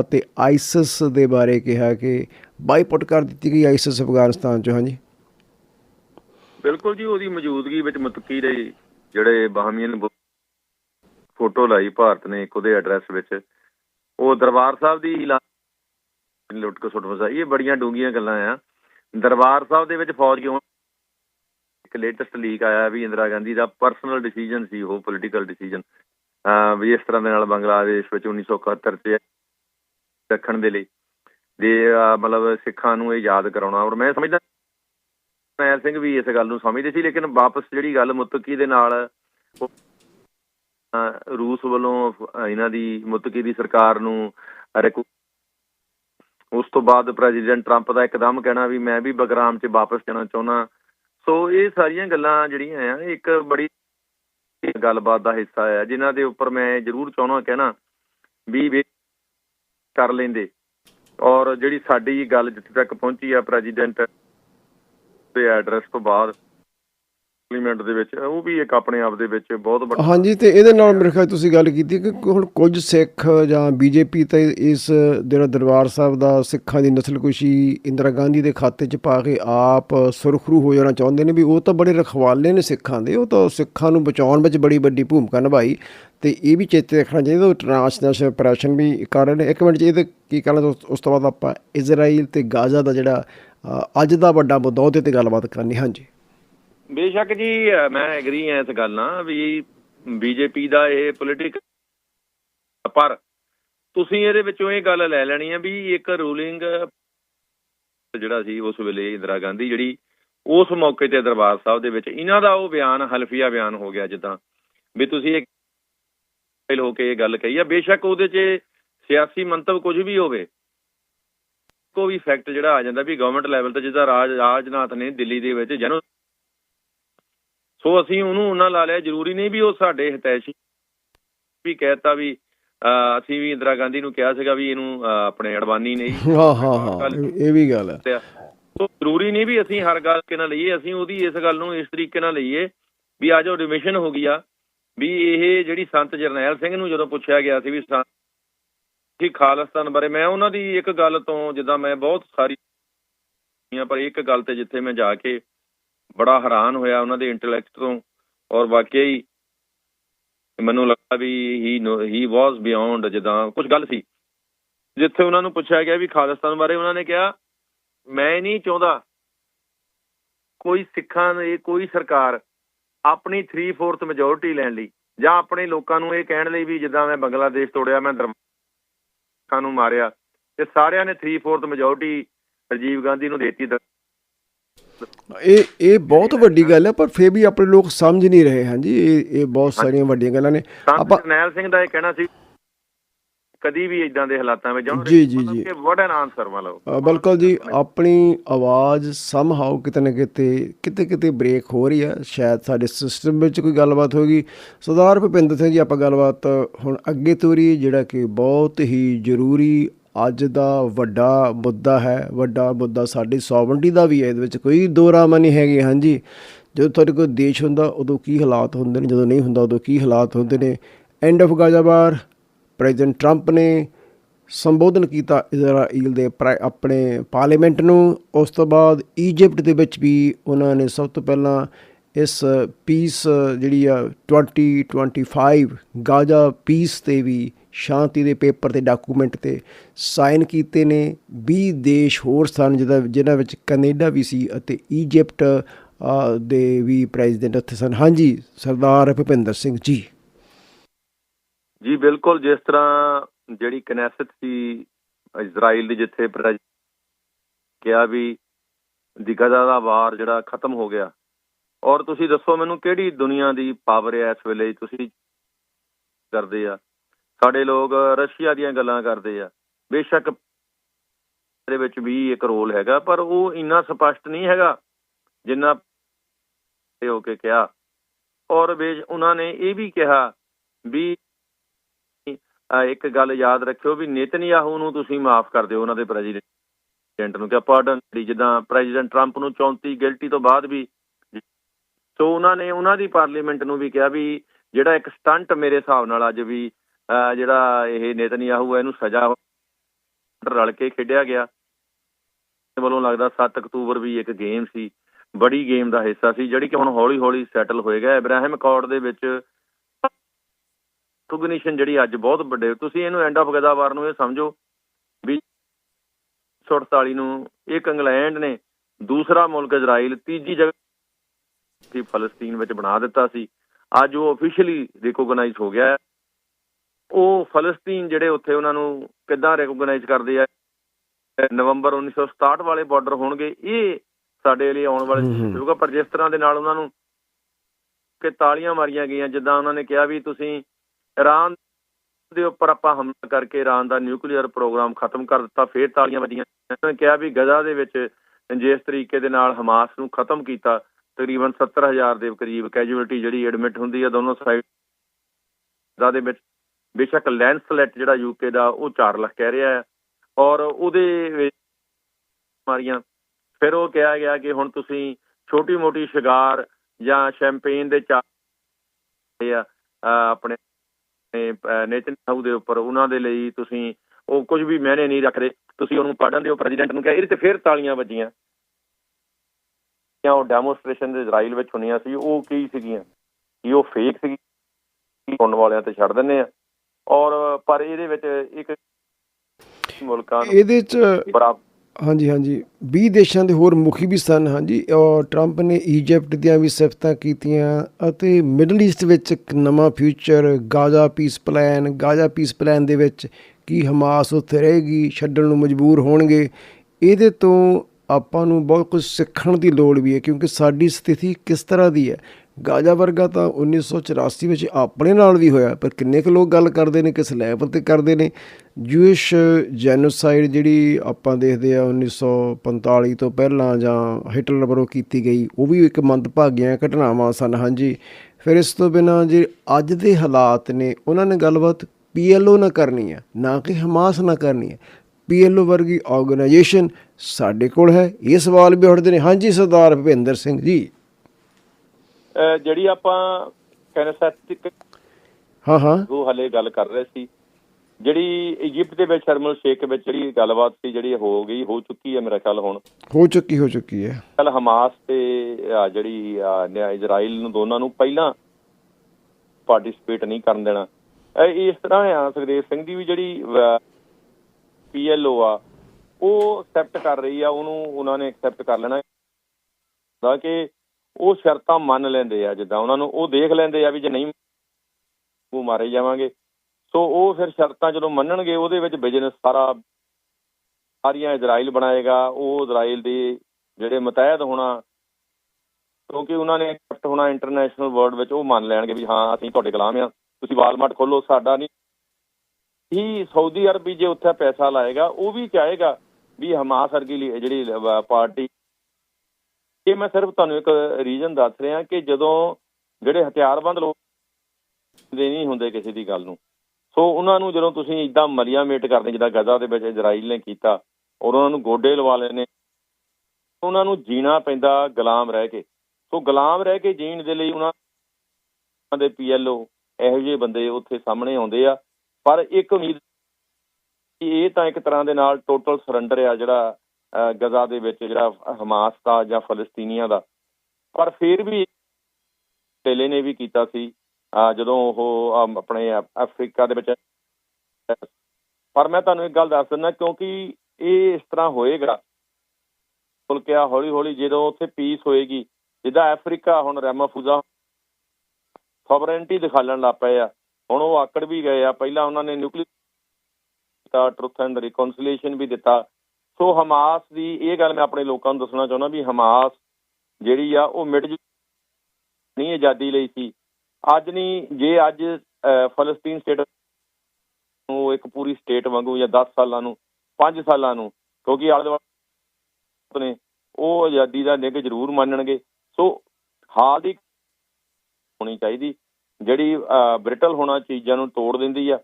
ਅਤੇ ਆਈਸਿਸ ਦੇ ਬਾਰੇ ਕਿਹਾ ਕਿ ਬਾਈਪੋਟ ਕਰ ਦਿੱਤੀ ਗਈ ਆਈਸਿਸ ਅਫਗਾਨਿਸਤਾਨ ਚੋਂ, ਹਾਂਜੀ? ਬਿਲਕੁਲ ਜੀ, ਉਹਦੀ ਮੌਜੂਦਗੀ ਵਿੱਚ ਮਤਕੀ ਰਹੀ। ਜਿਹੜੇ ਬਾਹਮੀਨ ਫੋਟੋ ਲਾਈ ਭਾਰਤ ਨੇ ਇੱਕ ਉਹਦੇ ਐਡਰੈਸ ਵਿੱਚ। ਉਹ ਦਰਬਾਰ ਸਾਹਿਬ ਦੀ ਲੁੱਟ ਕੇ ਸੁੱਟ ਵਸਾਈ। ਇਹ ਬੜੀਆਂ ਡੂੰਘੀਆਂ ਗੱਲਾਂ ਆ। ਦਰਬਾਰ ਸਾਹਿਬ ਦੇ ਵਿੱਚ ਫੌਜ ਕਿਉਂ ਇੱਕ ਲੇਟੈਸਟ ਲੀਕ ਆਇਆ ਵੀ ਇੰਦਰਾ ਗਾਂਧੀ ਦਾ ਪਰਸਨਲ ਡਿਸੀਜਨ ਸੀ, ਉਹ ਪੋਲੀਟੀਕਲ ਡਿਸੀਜਨ ਵੀ ਇਸ ਤਰ੍ਹਾਂ ਦੇ ਨਾਲ ਬੰਗਲਾਦੇਸ਼ ਵਿੱਚ 1971 ਚ ਰੱਖਣ ਦੇ ਲਈ। ਦੇ ਮਤਲਬ ਸਿੱਖਾਂ ਨੂੰ ਇਹ ਯਾਦ ਕਰਾਉਣਾ ਔਰ ਮੈਂ ਸਮਝਦਾ ਨੈਲ ਸਿੰਘ ਵੀ ਇਸ ਗੱਲ ਨੂੰ ਸਮਝਦੇ ਸੀ, ਲੇਕਿਨ ਵਾਪਸ ਜਿਹੜੀ ਗੱਲ ਮੁੱਤਕੀ ਦੇ ਨਾਲ ਰੂਸ ਵੱਲੋਂ ਇਹਨਾਂ ਦੀ ਮੁੱਤਕੀ ਦੀ ਸਰਕਾਰ ਨੂੰ ਉਸ ਤੋਂ ਬਾਅਦ ਪ੍ਰੈਜ਼ੀਡੈਂਟ ਟਰੰਪ ਦਾ ਇੱਕਦਮ ਕਹਿਣਾ ਵੀ ਮੈਂ ਵੀ ਬਗਰਾਮ 'ਚ ਵਾਪਸ ਜਾਣਾ ਚਾਹੁੰਦਾ। ਸੋ ਇਹ ਸਾਰੀਆਂ ਗੱਲਾਂ ਜਿਹੜੀਆਂ ਆ ਇੱਕ ਬੜੀ ਗੱਲਬਾਤ ਦਾ ਹਿੱਸਾ ਹੈ ਜਿਨ੍ਹਾਂ ਦੇ ਉੱਪਰ ਮੈਂ ਜ਼ਰੂਰ ਚਾਹੁੰਦਾ ਕਹਿਣਾ ਵੀ ਕਰ ਲੈਂਦੇ। ਔਰ ਜਿਹੜੀ ਸਾਡੀ ਗੱਲ ਜਿੱਥੇ ਤੱਕ ਪਹੁੰਚੀ ਆ ਪ੍ਰੈਜ਼ੀਡੈਂਟ ਦੇ ਐਡਰੈਸ ਤੋਂ ਬਾਅਦ ਪਾਰਲੀਮੈਂਟ ਦੇ ਵਿੱਚ ਉਹ ਵੀ ਇੱਕ ਆਪਣੇ ਆਪ ਦੇ ਵਿੱਚ ਬਹੁਤ ਵੱਡਾ ਹਾਂਜੀ ਤੇ ਇਹਦੇ ਨਾਲ ਮੇਰੇ ਖਿਆਲ ਤੁਸੀਂ ਗੱਲ ਕੀਤੀ ਕਿ ਹੁਣ ਕੁਝ ਸਿੱਖ ਜਾਂ ਬੀਜੇਪੀ ਤੇ ਇਸ ਜਿਹੜਾ ਦਰਬਾਰ ਸਾਹਿਬ ਦਾ ਸਿੱਖਾਂ ਦੀ ਨਸਲਕੁਸ਼ੀ ਇੰਦਰਾ ਗਾਂਧੀ ਦੇ ਖਾਤੇ 'ਚ ਪਾ ਕੇ ਆਪ ਸੁਰਖਰੂ ਹੋ ਜਾਣਾ ਚਾਹੁੰਦੇ ਨੇ ਵੀ ਉਹ ਤਾਂ ਬੜੇ ਰਖਵਾਲੇ ਨੇ ਸਿੱਖਾਂ ਦੇ ਉਹ ਤਾਂ ਸਿੱਖਾਂ ਨੂੰ ਬਚਾਉਣ ਵਿੱਚ ਬੜੀ ਵੱਡੀ ਭੂਮਿਕਾ ਨਿਭਾਈ ਤੇ ਇਹ ਵੀ ਚੇਤੇ ਰੱਖਣਾ ਚਾਹੀਦਾ ਉਹ ਟ੍ਰਾਂਸਨੈਸ਼ਨਲ ਆਪਰੇਸ਼ਨ ਵੀ ਕਰ ਰਹੇ ਨੇ। ਇੱਕ ਮਿੰਟ ਜੀ ਇਹਦੇ ਕੀ ਕਹਿਣਾ ਉਸ- ਉਸ ਤੋਂ ਬਾਅਦ ਆਪਾਂ ਇਜ਼ਰਾਈਲ ਤੇ ਗਾਜ਼ਾ ਦਾ ਜਿਹੜਾ ਅੱਜ ਦਾ ਵੱਡਾ ਮੁੱਦਾ ਉਹਦੇ ਤੇ ਗੱਲਬਾਤ ਕਰਨੀ ਹਾਂਜੀ। ਬੇਸ਼ੱਕ ਜੀ ਮੈਂ ਐਗਰੀ ਹਾਂ ਇਸ ਗੱਲ ਨਾਲ ਵੀ ਬੀਜੇਪੀ ਦਾ ਇਹ ਪੋਲੀਟਿਕ ਪਰ ਤੁਸੀਂ ਇਹਦੇ ਵਿੱਚੋਂ ਇਹ ਗੱਲ ਲੈ ਲੈਣੀ ਹੈ ਵੀ ਇੱਕ ਰੂਲਿੰਗ ਜਿਹੜਾ ਸੀ ਉਸ ਵੇਲੇ ਇੰਦਰਾ ਗਾਂਧੀ ਜਿਹੜੀ ਉਸ ਮੌਕੇ ਤੇ ਦਰਬਾਰ ਸਾਹਿਬ ਦੇ ਵਿੱਚ ਇਹਨਾਂ ਦਾ ਉਹ ਬਿਆਨ, ਹਲਫੀਆ ਬਿਆਨ ਹੋ ਗਿਆ ਜਿੱਦਾਂ ਵੀ ਤੁਸੀਂ ਇਹ ਫੇਲ ਹੋ ਕੇ ਇਹ ਗੱਲ ਕਹੀ ਆ, ਬੇਸ਼ੱਕ ਉਹਦੇ 'ਚ ਸਿਆਸੀ ਮੰਤਵ ਕੁਝ ਵੀ ਹੋਵੇ ਕੋ ਵੀ ਫੈਕਟ ਜਿਹੜਾ ਆ ਜਾਂਦਾ ਵੀ ਗਵਰਨਮੈਂਟ ਲੈਵਲ ਤੇ ਜਿਹਦਾ ਰਾਜ, ਰਾਜਨਾਥ ਨੇ ਦਿੱਲੀ ਦੇ ਵਿੱਚ ਜਨ ਸੋ ਅਸੀਂ ਉਹਨੂੰ ਉਹਨਾਂ ਲਾ ਲਿਆ ਜ਼ਰੂਰੀ ਨਹੀਂ ਵੀ ਉਹ ਸਾਡੇ ਹਿਤੈਸ਼ੀ ਵੀ ਕਹਿਤਾ ਵੀ ਅਸੀਂ ਵੀ ਇੰਦਰਾ ਗਾਂਧੀ ਨੂੰ ਕਿਹਾ ਸੀਗਾ ਵੀ ਇਹਨੂੰ ਆਪਣੇ ਅਡਵਾਨੀ ਨੇ ਹੀ ਹਾਂ ਹਾਂ ਹਾਂ ਇਹ- ਵੀ ਗੱਲ ਹੈ। ਸੋ ਜ਼ਰੂਰੀ ਨਹੀਂ ਵੀ ਅਸੀਂ ਹਰ ਗੱਲ ਕੇ ਨਾਲ ਲਈਏ ਅਸੀਂ ਉਹਦੀ ਇਸ ਗੱਲ ਨੂੰ ਇਸ ਤਰੀਕੇ ਨਾਲ ਲਈਏ ਵੀ ਅੱਜ ਉਹ ਰਿਮਿਸ਼ਨ ਹੋ ਗਈ ਆ ਵੀ ਇਹ ਜਿਹੜੀ ਸੰਤ ਜਰਨੈਲ ਸਿੰਘ ਨੂੰ ਜਦੋਂ ਪੁੱਛਿਆ ਗਿਆ ਸੀ ਵੀ ਜੀ ਖਾਲਿਸਤਾਨ ਬਾਰੇ ਮੈਂ ਉਹਨਾਂ ਦੀ ਇੱਕ ਗੱਲ ਤੋਂ ਜਿੱਦਾਂ ਮੈਂ ਬਹੁਤ ਸਾਰੀ ਪਰ ਇੱਕ ਗੱਲ ਤੇ ਜਿੱਥੇ ਮੈਂ ਜਾ ਕੇ ਬੜਾ ਹੈਰਾਨ ਹੋਇਆ ਉਹਨਾਂ ਦੇ ਇੰਟੈਲੈਕਟ ਤੋਂ ਔਰ ਵਾਕਿਆ ਮੈਨੂੰ ਲੱਗਾ ਵੀ ਹੀ ਹੀ ਵਾਸ ਬਿਯੋਂਡ ਜਿੱਦਾਂ ਕੁਝ ਗੱਲ ਸੀ। ਜਿੱਥੇ ਉਹਨਾਂ ਨੂੰ ਪੁੱਛਿਆ ਗਿਆ ਵੀ ਖਾਲਿਸਤਾਨ ਬਾਰੇ ਉਹਨਾਂ ਨੇ ਕਿਹਾ, ਮੈਂ ਨਹੀਂ ਚਾਹੁੰਦਾ ਕੋਈ ਸਿੱਖਾਂ ਦੀ ਕੋਈ ਸਰਕਾਰ ਆਪਣੀ 3/4 ਮੈਜੋਰਟੀ ਲੈਣ ਲਈ ਜਾਂ ਆਪਣੇ ਲੋਕਾਂ ਨੂੰ ਇਹ ਕਹਿਣ ਲਈ ਵੀ ਜਿੱਦਾਂ ਮੈਂ ਬੰਗਲਾਦੇਸ਼ ਤੋੜਿਆ, ਮੈਂ ਦਰਬਾਰਾਂ ਨੂੰ ਮਾਰਿਆ, ਤੇ ਸਾਰਿਆਂ ਨੇ 3/4 ਮੈਜੋਰਟੀ ਰਾਜੀਵ ਗਾਂਧੀ ਨੂੰ ਦੇਤੀ। ਇਹ ਇਹ ਬਹੁਤ ਵੱਡੀ ਗੱਲ ਹੈ ਪਰ ਫਿਰ ਵੀ ਆਪਣੇ ਲੋਕ ਸਮਝ ਨਹੀਂ ਰਹੇ। ਹਾਂਜੀ ਇਹ ਇਹ ਬਹੁਤ ਸਾਰੀਆਂ ਵੱਡੀਆਂ ਗੱਲਾਂ ਨੇ। ਆਪਾਂ ਜਰਨੈਲ ਸਿੰਘ ਦਾ ਇਹ ਕਹਿਣਾ ਸੀ ਕਦੀ ਵੀ ਇਦਾਂ ਦੇ ਹਾਲਾਤਾਂ ਵਿੱਚ ਜਾਣ ਜੀ, ਜੀ, ਜੀ। ਵਟ ਐਨ ਆਨਸਰ ਮਤਲਬ ਬਿਲਕੁਲ ਜੀ ਆਪਣੀ ਆਵਾਜ਼ ਸਮਹਾਉ ਕਿਤੇ ਨਾ ਕਿਤੇ ਕਿਤੇ ਕਿਤੇ ਬ੍ਰੇਕ ਹੋ ਰਹੀ ਹੈ। ਸ਼ਾਇਦ ਸਾਡੇ ਸਿਸਟਮ ਵਿੱਚ ਕੋਈ ਗੱਲਬਾਤ ਹੋਗੀ ਸਰਦਾਰ ਭੁਪਿੰਦਰ ਸਿੰਘ ਜੀ ਆਪਾਂ ਗੱਲਬਾਤ ਹੁਣ ਅੱਗੇ ਤੋਰੀ ਜਿਹੜਾ ਕਿ ਬਹੁਤ ਹੀ ਜ਼ਰੂਰੀ ਅੱਜ ਦਾ ਵੱਡਾ ਮੁੱਦਾ ਹੈ, ਵੱਡਾ ਮੁੱਦਾ ਸਾਡੀ ਸੋਵਰਨਟੀ ਦਾ ਵੀ ਹੈ, ਇਹਦੇ ਵਿੱਚ ਕੋਈ ਦੋ ਰਾਮਾ ਨਹੀਂ ਹੈਗੇ ਹਾਂਜੀ। ਜਦੋਂ ਤੁਹਾਡੇ ਕੋਲ ਦੇਸ਼ ਹੁੰਦਾ, ਉਦੋਂ ਕੀ ਹਾਲਾਤ ਹੁੰਦੇ ਨੇ, ਜਦੋਂ ਨਹੀਂ ਹੁੰਦਾ, ਉਦੋਂ ਕੀ ਹਾਲਾਤ ਹੁੰਦੇ ਨੇ? End of Gaza war president Trump ਨੇ ਸੰਬੋਧਨ ਕੀਤਾ ਇਜ਼ਰਾਈਲ ਦੇ ਪ੍ਰਾ- ਆਪਣੇ ਪਾਰਲੀਮੈਂਟ ਨੂੰ। ਉਸ ਤੋਂ ਬਾਅਦ ਈਜਿਪਟ ਦੇ ਵਿੱਚ ਵੀ ਉਹਨਾਂ ਨੇ ਸਭ ਤੋਂ ਪਹਿਲਾਂ ਇਸ ਪੀਸ ਜਿਹੜੀ ਆ 2025 ਗਾਜ਼ਾ ਪੀਸ ਤੇ ਵੀ ਸ਼ਾਂਤੀ ਦੇ ਪੇਪਰ ਤੇ ਡਾਕੂਮੈਂਟ ਤੇ ਸਾਈਨ ਕੀਤੇ ਨੇ। 20 ਦੇਸ਼ ਹੋਰ ਸਨ ਜਿਹਦਾ ਜਿਨ੍ਹਾਂ ਵਿੱਚ ਕੈਨੇਡਾ ਵੀ ਸੀ ਅਤੇ ਈਜਿਪਟ ਦੇ ਵੀ ਪ੍ਰੈਜ਼ੀਡੈਂਟ ਉੱਥੇ ਸਨ। ਹਾਂਜੀ, ਸਰਦਾਰ ਭੁਪਿੰਦਰ ਸਿੰਘ ਜੀ। ਜੀ, ਬਿਲਕੁਲ ਜਿਸ ਤਰ੍ਹਾਂ ਜਿਹੜੀ ਕਨੈਸਤ ਸੀ, ਇਜ਼ਰਾਈਲ ਦੀ ਜਿੱਥੇ ਪ੍ਰੈਜ਼- ਕਿਹਾ ਵੀ ਦੀ ਗਜ਼ਾ ਦਾ ਵਾਰ ਜਿਹੜਾ ਖਤਮ ਹੋ ਗਿਆ ਔਰ ਤੁਸੀਂ ਦੱਸੋ ਮੈਨੂੰ ਕਿਹੜੀ ਦੁਨੀਆ ਦੀ ਪਾਵਰ ਹੈ ਇਸ ਵੇਲੇ ਤੁਸੀਂ ਕਰਦੇ ਆ? ਸਾਡੇ ਲੋਕ ਰਸ਼ੀਆ ਦੀਆਂ ਗੱਲਾਂ ਕਰਦੇ ਆ। ਬੇਸ਼ੱਕ ਇਹਦੇ ਵਿੱਚ ਵੀ ਇੱਕ ਰੋਲ ਹੈਗਾ, ਪਰ ਉਹ ਇੰਨਾ ਸਪਸ਼ਟ ਨਹੀਂ ਹੈਗਾ ਜਿੰਨਾ ਇਹ ਹੋ ਕੇ ਕਿਹਾ। ਔਰ ਵੇ ਉਹਨਾਂ ਨੇ ਇਹ ਵੀ ਕਿਹਾ ਵੀ ਇੱਕ ਗੱਲ ਯਾਦ ਰੱਖਿਓ ਵੀ ਨੇਤਨਯਾਹੂ ਨੂੰ ਤੁਸੀਂ ਮਾਫ ਕਰ ਦਿਓ ਉਹਨਾਂ ਦੇ ਪ੍ਰੈਜ਼ੀਡੈਂਟ ਨੂੰ, ਕਿ ਪਾਰਡਨ ਜਿੱਦਾਂ ਪ੍ਰੈਜ਼ੀਡੈਂਟ ਟਰੰਪ ਨੂੰ 34 ਗਿਲਟੀ ਤੋਂ ਬਾਅਦ ਵੀ ਸੋ ਉਹਨਾਂ ਨੇ ਉਹਨਾਂ ਦੀ ਪਾਰਲੀਮੈਂਟ ਨੂੰ ਵੀ ਕਿਹਾ ਵੀ ਜਿਹੜਾ ਇੱਕ ਸਟੰਟ ਮੇਰੇ ਹਿਸਾਬ ਨਾਲ ਅੱਜ ਵੀ ਜਿਹੜਾ ਇਹ ਨੇਤਨਯਾਹੂ ਹੈ ਇਹਨੂੰ ਸਜ਼ਾ ਰਲ ਕੇ ਖੇਡਿਆ ਗਿਆ। ਵੱਲੋਂ ਲੱਗਦਾ 7 ਅਕਤੂਬਰ ਵੀ ਇੱਕ ਗੇਮ ਸੀ, ਬੜੀ ਗੇਮ ਦਾ ਹਿੱਸਾ ਸੀ, ਜਿਹੜੀ ਕਿ ਹੁਣ ਹੌਲੀ ਹੌਲੀ ਸੈਟਲ ਹੋਏਗਾ ਇਬਰਾਹਿਮ ਅਕੌਰਡ ਦੇ ਵਿੱਚ ਰਿਕਗਨੀਸ਼ਨ ਜਿਹੜੀ ਅੱਜ ਬਹੁਤ ਵੱਡੇ ਤੁਸੀਂ ਇਹਨੂੰ ਐਂਡ ਆਫ ਗਜ਼ਾਵਾਰ ਨੂੰ ਇਹ ਸਮਝੋ ਵੀ 48 ਨੂੰ ਇੱਕ ਇੰਗਲੈਂਡ ਨੇ ਦੂਸਰਾ ਮੁਲਕ ਇਜ਼ਰਾਈਲ, ਤੀਜੀ ਜਗ੍ਹਾ ਯੂਨੀਵਰਸਿਟੀ ਫਲਸਤੀਨ ਵਿੱਚ ਬਣਾ ਦਿੱਤਾ ਸੀ। ਅੱਜ ਉਹ ਅਫੀਸ਼ੀਅਲੀ ਰਿਕੋਗਨਾਈਜ਼ ਹੋ ਗਿਆ ਉਹ ਫਲਸਤੀਨ ਜਿਹੜੇ ਉੱਥੇ ਉਹਨਾਂ ਨੂੰ ਕਿੱਦਾਂ ਰਿਕੋਗਨਾਈਜ਼ ਕਰਦੇ ਆ ਨਵੰਬਰ 1967 ਵਾਲੇ ਬਾਰਡਰ ਹੋਣਗੇ ਇਹ ਸਾਡੇ ਲਈ ਆਉਣ ਵਾਲੇ। ਹੋਊਗਾ। ਪਰ ਜਿਸ ਤਰ੍ਹਾਂ ਦੇ ਨਾਲ ਉਹਨਾਂ ਨੂੰ ਕਿ ਤਾਲੀਆਂ ਮਾਰੀਆਂ ਗਈਆਂ ਜਿੱਦਾਂ ਉਹਨਾਂ ਨੇ ਕਿਹਾ ਵੀ ਤੁਸੀਂ ਇਰਾਨ ਦੇ ਉੱਪਰ ਆਪਾਂ ਹਮਲਾ ਕਰਕੇ ਇਰਾਨ ਦਾ ਨਿਊਕਲੀਅਰ ਪ੍ਰੋਗਰਾਮ ਖਤਮ ਕਰ ਦਿੱਤਾ ਫੇਰ ਤਾਲੀਆਂ ਵੱਜੀਆਂ। ਉਹਨਾਂ ਨੇ ਕਿਹਾ ਵੀ ਗਜ਼ਾ ਦੇ ਵਿੱਚ ਜਿਸ ਤਰੀਕੇ ਦੇ ਨਾਲ ਹਮਾਸ ਨੂੰ ਖਤਮ ਕੀਤਾ ਤਕਰੀਬਨ 70000 ਦੇ ਕਰੀਬ ਕੈਜੂਅਲਟੀ ਜਿਹੜੀ ਐਡਮਿਟ ਹੁੰਦੀ ਆ ਦੋਨੋਂ ਸਾਈਡ ਦਾ ਦੇ ਵਿੱਚ ਬੇਸ਼ੱਕ ਲੈਂਸਲੈਟ ਜਿਹੜਾ ਯੂਕੇ ਦਾ, ਉਹ 4 ਲੱਖ ਕਹਿ ਰਿਹਾ ਹੈ ਔਰ ਉਹਦੇ ਮਾਰੀਆਂ। ਫਿਰ ਉਹ ਕਿਹਾ ਗਿਆ ਕਿ ਹੁਣ ਤੁਸੀਂ ਛੋਟੀ ਮੋਟੀ ਸ਼ਿਗਾਰ ਜਾਂ ਸ਼ੈਂਪੇਨ ਦੇ ਚਾ ਆ ਅਹ, ਆਪਣੇ ਨੇਤਨਯਾਹੂ ਦੇ ਉੱਪਰ, ਉਹਨਾਂ ਦੇ ਲਈ ਤੁਸੀਂ ਉਹ ਕੁਝ ਵੀ ਮਹਿਨੇ ਨਹੀਂ ਰੱਖਦੇ ਤੁਸੀਂ ਉਹਨੂੰ ਪੜਨ ਦਿਓ ਪ੍ਰੈਜ਼ੀਡੈਂਟ ਨੂੰ ਕਿਹਾ, ਇਹਦੇ ਤੇ ਫਿਰ ਤਾਲੀਆਂ ਵੱਜੀਆਂ। ਜਾਂ ਉਹ ਡੈਮੋਸਟ੍ਰੇਸ਼ਨ ਦੇ ਇਜ਼ਰਾਈਲ ਵਿੱਚ ਹੋਣੀਆਂ ਸੀ ਉਹ ਕੀ ਸੀਗੀਆਂ? ਕੀ ਉਹ ਫੇਕ ਸੀ ਸੁਣਨ ਵਾਲਿਆਂ ਤੇ ਛੱਡ ਦਿੰਦੇ ਆ? ਔਰ ਪਰ ਇਹਦੇ ਵਿੱਚ ਇੱਕ ਮੁਲਕਾਂ ਨੂੰ ਇਹਦੇ ਚ ਬਰਾਬਰ ਹਾਂਜੀ ਹਾਂਜੀ। 20 ਦੇਸ਼ਾਂ ਦੇ ਹੋਰ ਮੁਖੀ ਵੀ ਸਨ ਹਾਂਜੀ। ਔਰ ਟਰੰਪ ਨੇ ਈਜਿਪਟ ਦੀਆਂ ਵੀ ਸਿਫਤਾਂ ਕੀਤੀਆਂ ਅਤੇ ਮਿਡਲ ਈਸਟ ਵਿੱਚ ਇੱਕ ਨਵਾਂ future Gaza peace plan Gaza peace plan ਦੇ ਵਿੱਚ ਕੀ ਹਮਾਸ ਉੱਥੇ ਰਹੇਗੀ ਛੱਡਣ ਨੂੰ ਮਜਬੂਰ ਹੋਣਗੇ ਇਹਦੇ ਤੋਂ ਆਪਾਂ ਨੂੰ ਬਹੁਤ ਕੁਝ ਸਿੱਖਣ ਦੀ ਲੋੜ ਵੀ ਹੈ, ਕਿਉਂਕਿ ਸਾਡੀ ਸਥਿਤੀ ਕਿਸ ਤਰ੍ਹਾਂ ਦੀ ਹੈ? ਗਾਜ਼ਾ ਵਰਗਾ ਤਾਂ 1984 ਵਿੱਚ ਆਪਣੇ ਨਾਲ ਵੀ ਹੋਇਆ, ਪਰ ਕਿੰਨੇ ਕੁ ਲੋਕ ਗੱਲ ਕਰਦੇ ਨੇ, ਕਿਸ ਲੈਵਲ ਤੇ ਕਰਦੇ ਨੇ? ਜੂਇਸ਼ ਜੈਨੋਸਾਈਡ ਜਿਹੜੀ ਆਪਾਂ ਦੇਖਦੇ ਆ 1945 ਤੋਂ ਪਹਿਲਾਂ ਜਾਂ ਹਿਟਲਰ ਵੱਲੋਂ ਕੀਤੀ ਗਈ, ਉਹ ਵੀ ਇੱਕ ਮੰਦਭਾਗੀਆਂ ਘਟਨਾਵਾਂ ਸਨ, ਹਾਂਜੀ। ਫਿਰ ਇਸ ਤੋਂ ਬਿਨਾਂ ਜੇ ਅੱਜ ਦੇ ਹਾਲਾਤ ਨੇ, ਉਹਨਾਂ ਨੇ ਗੱਲਬਾਤ ਪੀਐਲਓ ਨਾਲ ਕਰਨੀ ਹੈ, ਨਾ ਕਿ ਹਮਾਸ ਨਾਲ ਕਰਨੀ ਹੈ। ਪੀਐਲਓ ਵਰਗੀ ਆਰਗੇਨਾਈਜੇਸ਼ਨ ਸਾਡੇ ਕੋਲ ਹੈ। ਇਹ ਸਵਾਲ ਵੀ ਉੱਠਦੇ ਨੇ। ਹਾਂਜੀ ਸਰਦਾਰ ਭੁਪਿੰਦਰ ਸਿੰਘ ਜੀ। ਜਿਹੜੀ ਆਪਾਂ ਕੈਨਸੈਟਿਕ ਹਾਂ ਹਾਂ। ਉਹ ਹਲੇ ਗੱਲ ਕਰ ਰਹੇ ਸੀ ਜਿਹੜੀ ਇਜਿਪਟ ਦੇ ਵਿੱਚ ਸ਼ਰਮਲ ਸ਼ੇਖ ਵਿੱਚ ਜਿਹੜੀ ਗੱਲਬਾਤ ਸੀ ਜਿਹੜੀ ਹੋ ਗਈ ਹੋ ਚੁੱਕੀ ਹੈ ਮੇਰਾ ਖਿਆਲ ਹੁਣ? ਹੋ ਚੁੱਕੀ ਹੋ ਚੁੱਕੀ ਹੈ। ਕੱਲ ਹਮਾਸ ਤੇ ਜਿਹੜੀ ਇਜ਼ਰਾਈਲ ਨੂੰ ਦੋਨਾਂ ਨੂੰ ਪਹਿਲਾਂ ਪਾਰਟਿਸਿਪੇਟ ਨਹੀਂ ਕਰਨ ਦੇਣਾ। ਇਹ ਇਸ ਤਰ੍ਹਾਂ ਆ ਸੁਖਦੇਵ ਸਿੰਘ ਦੀ ਵੀ ਜਿਹੜੀ ਪੀਐਲਓ ਆ ਉਹ ਐਕਸੈਪਟ ਕਰ ਰਹੀ ਆ, ਉਹਨੂੰ, ਉਹਨਾਂ ਨੇ ਐਕਸੈਪਟ ਕਰ ਲੈਣਾ। ਤਾਂ ਕਿ ਉਹ ਸ਼ਰਤਾਂ ਮੰਨ ਲੈਂਦੇ ਆ, ਜਿੱਦਾਂ ਉਹਨਾਂ ਨੂੰ ਉਹ ਦੇਖ ਲੈਂਦੇ ਆ ਵੀ ਜੇ ਨਹੀਂ, ਉਹ ਮਾਰੇ ਜਾਵਾਂਗੇ। ਸੋ ਉਹ ਫਿਰ ਸ਼ਰਤਾਂ ਜਦੋਂ ਮੰਨਣਗੇ, ਉਹਦੇ ਵਿੱਚ ਬਿਜ਼ਨਸ ਸਾਰਾ ਸਾਰੀਆਂ ਇਜ਼ਰਾਈਲ ਬਣਾਏਗਾ। ਉਹ ਇਜ਼ਰਾਈਲ ਦੇ ਜਿਹੜੇ ਮਤਹਿਦ ਹੋਣਾ, ਕਿਉਂਕਿ ਉਹਨਾਂ ਨੇ ਐਕਸੈਪਟ ਹੋਣਾ ਇੰਟਰਨੈਸ਼ਨਲ ਵਰਲਡ ਵਿੱਚ, ਉਹ ਮੰਨ ਲੈਣਗੇ ਵੀ ਹਾਂ, ਅਸੀਂ ਤੁਹਾਡੇ ਗੁਲਾਮ ਆ। ਤੁਸੀਂ ਵਾਲਮਾਰਟ ਖੋਲੋ, ਸਾਡਾ ਨਹੀਂ। ਹੀ ਸਾਊਦੀ ਅਰਬੀ ਜੇ ਉੱਥੇ ਪੈਸਾ ਲਾਏਗਾ, ਉਹ ਵੀ ਚਾਹੇਗਾ ਵੀ ਹਮਾਸ ਵਰਗੀ ਜਿਹੜੀ ਪਾਰਟੀ ਇਹ ਮੈਂ ਸਿਰਫ ਤੁਹਾਨੂੰ ਇੱਕ ਰੀਜ਼ਨ ਦੱਸ ਰਿਹਾ ਕਿ ਜਦੋਂ ਜਿਹੜੇ ਹਥਿਆਰਬੰਦ ਲੋਕ ਦੇ ਨਹੀਂ ਹੁੰਦੇ ਕਿਸੇ ਦੀ ਗੱਲ ਨੂੰ, ਸੋ ਉਹਨਾਂ ਨੂੰ ਜਦੋਂ ਤੁਸੀਂ ਇਦਾਂ ਮਲੀਆਂ ਮੇਟ ਕਰਦੇ, ਜਿੱਦਾਂ ਗਜ਼ਾ ਦੇ ਵਿੱਚ ਇਜ਼ਰਾਈਲ ਨੇ ਕੀਤਾ ਔਰ ਉਹਨਾਂ ਨੂੰ ਗੋਡੇ ਲਵਾ ਲਏ ਨੇ, ਉਹਨਾਂ ਨੂੰ ਜੀਣਾ ਪੈਂਦਾ ਗੁਲਾਮ ਰਹਿ ਕੇ, ਸੋ ਗੁਲਾਮ ਰਹਿ ਕੇ ਜੀਣ ਦੇ ਲਈ ਉਹਨਾਂ ਦੇ ਪੀਐਲਓ ਇਹੋ ਜਿਹੇ ਬੰਦੇ ਉੱਥੇ ਸਾਹਮਣੇ ਆਉਂਦੇ ਆ, ਪਰ ਇੱਕ ਉਮੀਦ ਕਿ ਇਹ ਤਾਂ ਇੱਕ ਤਰ੍ਹਾਂ ਦੇ ਨਾਲ ਟੋਟਲ ਸਰੈਂਡਰ ਆ ਜਿਹੜਾ ਗਜ਼ਾ ਦੇ ਵਿੱਚ ਜਿਹੜਾ ਹਮਾਸ ਦਾ ਜਾਂ ਫਲਸਤੀਨੀਆਂ ਦਾ। ਪਰ ਫਿਰ ਵੀ ਟੇਲੇ ਨੇ ਵੀ ਕੀਤਾ ਸੀ ਜਦੋਂ ਉਹ ਆਪਣੇ ਅਫਰੀਕਾ ਦੇ ਵਿੱਚ ਪਰ ਮੈਂ ਤੁਹਾਨੂੰ ਇੱਕ ਗੱਲ ਦੱਸ ਦਿੰਦਾ, ਕਿਉਂਕਿ ਇਹ ਇਸ ਤਰ੍ਹਾਂ ਹੋਏਗਾ। ਫੁਲਕਿਆ ਹੌਲੀ ਹੌਲੀ ਜਦੋਂ ਉੱਥੇ ਪੀਸ ਹੋਏਗੀ, ਜਿੱਦਾਂ ਅਫਰੀਕਾ ਹੁਣ ਰੈਮਾਫੂਜ਼ਾ ਸੋਵਰੇਨਟੀ ਦਿਖਾਲਣ ਲੱਗ ਪਏ ਆ, ਹੁਣ ਉਹ ਆਕੜ ਵੀ ਗਏ ਆ। ਪਹਿਲਾਂ ਉਹਨਾਂ ਨੇ ਨਿਊਕਲੀਅਰ ਦਿੱਤਾ ਟਰੁੱਥ ਐਂਡ ਰਿਕਨਸੀਲੀਏਸ਼ਨ ਵੀ ਦਿੱਤਾ। ਸੋ ਹਮਾਸ ਦੀ ਇਹ ਗੱਲ ਮੈਂ ਆਪਣੇ ਲੋਕਾਂ ਨੂੰ ਦੱਸਣਾ ਚਾਹੁੰਦਾ ਵੀ ਹਮਾਸ ਜਿਹੜੀ ਆ ਉਹ ਮਿਟ ਨਹੀਂ ਆਜ਼ਾਦੀ ਲਈ ਸੀ। ਅੱਜ ਨਹੀਂ, ਜੇ ਅੱਜ ਫਲਸਤੀਨ ਸਟੇਟ ਨੂੰ ਇੱਕ ਪੂਰੀ ਸਟੇਟ ਵਾਂਗੂ ਜਾਂ 10 ਸਾਲਾਂ ਨੂੰ 5 ਸਾਲਾਂ ਨੂੰ, ਕਿਉਂਕਿ ਆਲੇ ਦੁਆਲੇ ਨੇ, ਉਹ ਆਜ਼ਾਦੀ ਦਾ ਨਿੱਘ ਜ਼ਰੂਰ ਮੰਨਣਗੇ। ਸੋ ਹਾਲ ਦੀ ਹੋਣੀ ਚਾਹੀਦੀ, ਜਿਹੜੀ ਬ੍ਰਿਟਲ ਹੋਣਾ ਚੀਜ਼ਾਂ ਨੂੰ ਤੋੜ ਦਿੰਦੀ ਆ।